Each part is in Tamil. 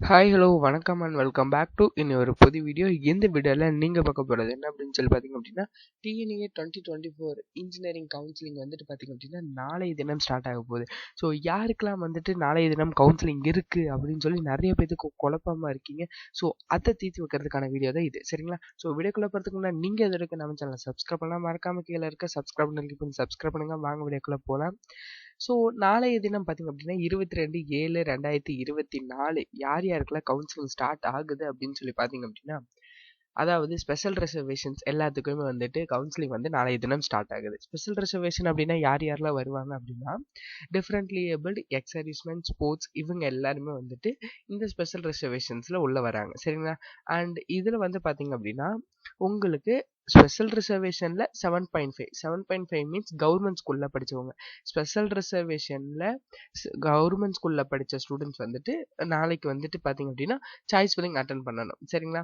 ஹாய் ஹலோ வணக்கம் அண்ட் வெல்கம் பேக் டு ஒரு புது வீடியோ எந்த வீடியோவில் நீங்கள் பார்க்க போகிறது என்ன அப்படின்னு சொல்லி பார்த்தீங்க அப்படின்னா TNEA twenty twenty four engineering counselling வந்துட்டு பார்த்தீங்க அப்படின்னா நாளைய தினம் ஸ்டார்ட் ஆக போகுது. ஸோ யாருக்கெல்லாம் வந்துட்டு நாளைய தினம் கவுன்சிலிங் இருக்குது அப்படின்னு சொல்லி நிறைய பேருக்கு குழப்பமாக இருக்கீங்க. ஸோ அதை தீர்த்து வைக்கிறதுக்கான வீடியோ தான் இது. சரிங்களா? ஸோ வீடியோக்குள்ள போகிறதுக்கு முன்னாடி நீங்கள் எது நம்ம சேனல் சப்ஸ்கிரைப் பண்ணலாம். மறக்காமல் கீழே இருக்க சப்ஸ்கிரைப் பண்ணி சப்ஸ்கிரைப் பண்ணுங்கள் வாங்க வீடியோக்குள்ளே போகலாம் ஸோ நாளைய தினம் பார்த்தீங்க அப்படின்னா இருபத்தி ரெண்டு ஏழு ரெண்டாயிரத்தி இருபத்தி நாலு யார் யாருக்கெல்லாம் கவுன்சிலிங் ஸ்டார்ட் ஆகுது அப்படின்னு சொல்லி பார்த்தீங்க அப்படின்னா அதாவது ஸ்பெஷல் ரிசர்வேஷன்ஸ் எல்லாத்துக்குமே வந்துட்டு கவுன்சிலிங் வந்து நாளைய தினம் ஸ்டார்ட் ஆகுது. ஸ்பெஷல் ரிசர்வேஷன் அப்படின்னா யார் யாரெல்லாம் வருவாங்க அப்படின்னா டிஃப்ரெண்ட்லி ஏபிள்டு எக்ஸர்விஸ்மென் ஸ்போர்ட்ஸ் இவங்க எல்லாருமே வந்துட்டு இந்த ஸ்பெஷல் ரிசர்வேஷன்ஸில் உள்ளே வராங்க. சரிங்களா? அண்ட் இதில் வந்து பார்த்தீங்க அப்படின்னா உங்களுக்கு special ரிசர்வேஷனில் seven point five seven point five means government ஸ்கூலில் படித்தவங்க ஸ்பெஷல் ரிசர்வேஷனில் கவர்மெண்ட் ஸ்கூலில் படித்த ஸ்டூடெண்ட்ஸ் வந்துட்டு நாளைக்கு வந்துட்டு பார்த்தீங்க அப்படின்னா சாய்ஸ் ஃபில்லிங் அட்டன் பண்ணணும். சரிங்களா?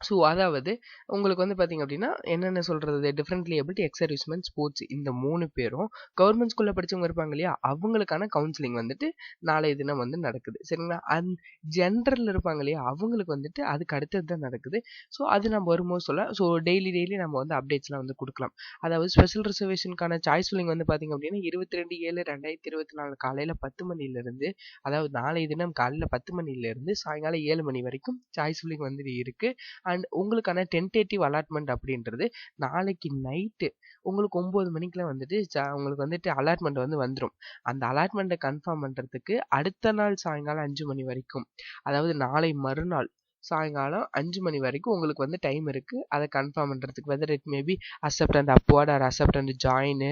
ஸோ அதாவது உங்களுக்கு வந்து பார்த்தீங்க அப்படின்னா என்னென்ன சொல்கிறது டிஃப்ரெண்ட்லி எபிலிட்டி எக்ஸர்விஸ்மெண்ட் ஸ்போர்ட்ஸ் இந்த மூணு பேரும் கவர்மெண்ட் ஸ்கூலில் படித்தவங்க இருப்பாங்க இல்லையா? அவங்களுக்கான கவுன்சிலிங் வந்துட்டு நாளைய தினம் வந்து நடக்குது. சரிங்களா? அந் ஜென்ரல் இருப்பாங்க இல்லையா? அவங்களுக்கு வந்துட்டு அதுக்கு அடுத்தது தான் நடக்குது. ஸோ அது நம்ம வரும்போது சொல்ல ஸோ டெய்லி டெய்லி நம்ம வந்து அப்டேட்ஸ்லாம் வந்து கொடுக்கலாம். அதாவது ஸ்பெஷல் ரிசர்வேஷனுக்கான சாய்ஸ் ஃபில்லிங் வந்து பார்த்தீங்க அப்படின்னா இருபத்தி ரெண்டு ஏழு ரெண்டாயிரத்தி இருபத்தி நாலு காலையில் பத்து மணிலேருந்து அதாவது நாளைய தினம் காலையில் பத்து மணிலேருந்து சாயங்காலம் ஏழு மணி வரைக்கும் சாய்ஸ் ஃபில்லிங் வந்து இருக்குது அண்ட் உங்களுக்கான டென்டேட்டிவ் அலாட்மெண்ட் அப்படின்றது நாளைக்கு நைட்டு உங்களுக்கு ஒம்பது மணிக்கெலாம் வந்துட்டு உங்களுக்கு வந்துட்டு அலாட்மெண்ட் வந்து வந்துடும் அந்த அலாட்மெண்ட்டை கன்ஃபார்ம் பண்ணுறதுக்கு அடுத்த நாள் சாயங்காலம் அஞ்சு மணி வரைக்கும் அதாவது நாளை மறுநாள் சாயங்காலம் அஞ்சு மணி வரைக்கும் உங்களுக்கு வந்து டைம் இருக்குது அதை கன்ஃபார்ம் பண்ணுறதுக்கு whether it maybe accept and upward or accept and join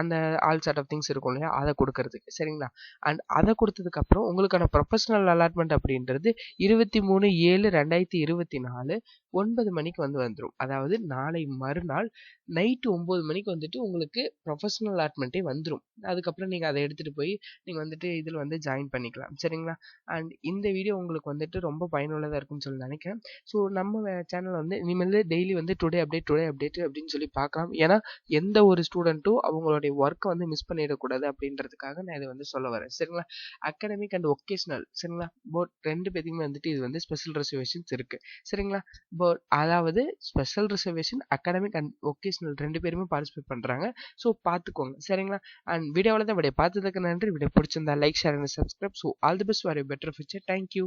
அந்த ஆல் சார்ட் ஆஃப் திங்ஸ் இருக்கும் இல்லையா? அதை கொடுக்கறதுக்கு. சரிங்களா? அண்ட் அதை கொடுத்ததுக்கப்புறம் உங்களுக்கான ப்ரொஃபஷனல் அலாட்மெண்ட் அப்படின்றது இருபத்தி மூணு ஏழு ரெண்டாயிரத்தி இருபத்தி நாலு ஒன்பது மணிக்கு வந்து வந்துடும் அதாவது நாளை மறுநாள் நைட்டு ஒம்பது மணிக்கு வந்துட்டு உங்களுக்கு ப்ரொஃபஷனல் அலாட்மெண்ட்டே வந்துடும் அதுக்கப்புறம் நீங்கள் அதை எடுத்துகிட்டு போய் நீங்கள் வந்துட்டு இதில் வந்து ஜாயின் பண்ணிக்கலாம். சரிங்களா? அண்ட் இந்த வீடியோ உங்களுக்கு வந்துட்டு ரொம்ப பயனுள்ளதாக இருக்கும்னு சொல்லி நினைக்கிறேன். ஸோ நம்ம சேனலில் வந்து இனிமேல் டெய்லி வந்து டுடே அப்டேட் டுடே அப்டேட் அப்படின்னு சொல்லி பார்க்கலாம். ஏன்னா எந்த ஒரு ஸ்டூடெண்ட்டும் அவங்களுடைய ஒர்க்கை வந்து மிஸ் பண்ணிடக்கூடாது அப்படின்றதுக்காக நான் இதை வந்து சொல்ல வரேன். சரிங்களா? அகாடமிக் அண்ட் ஒகேஷ்னல் சரிங்களா? போட் ரெண்டு பேருக்குமே வந்துட்டு இது வந்து ஸ்பெஷல் ரிசர்வேஷன்ஸ் இருக்குது சரிங்களா? போட் அதாவது special reservation academic and vocational ரெண்டு பேருமே பார்ட்டிசிபேட் பண்ணுறாங்க ஸோ பார்த்துக்கோங்க. சரிங்களா? அண்ட் வீடியோவில் தான் விடைய பார்த்ததுக்கு நன்றி. வீடியோ பிடிச்சிருந்தா like share and subscribe so all the best for better future thank you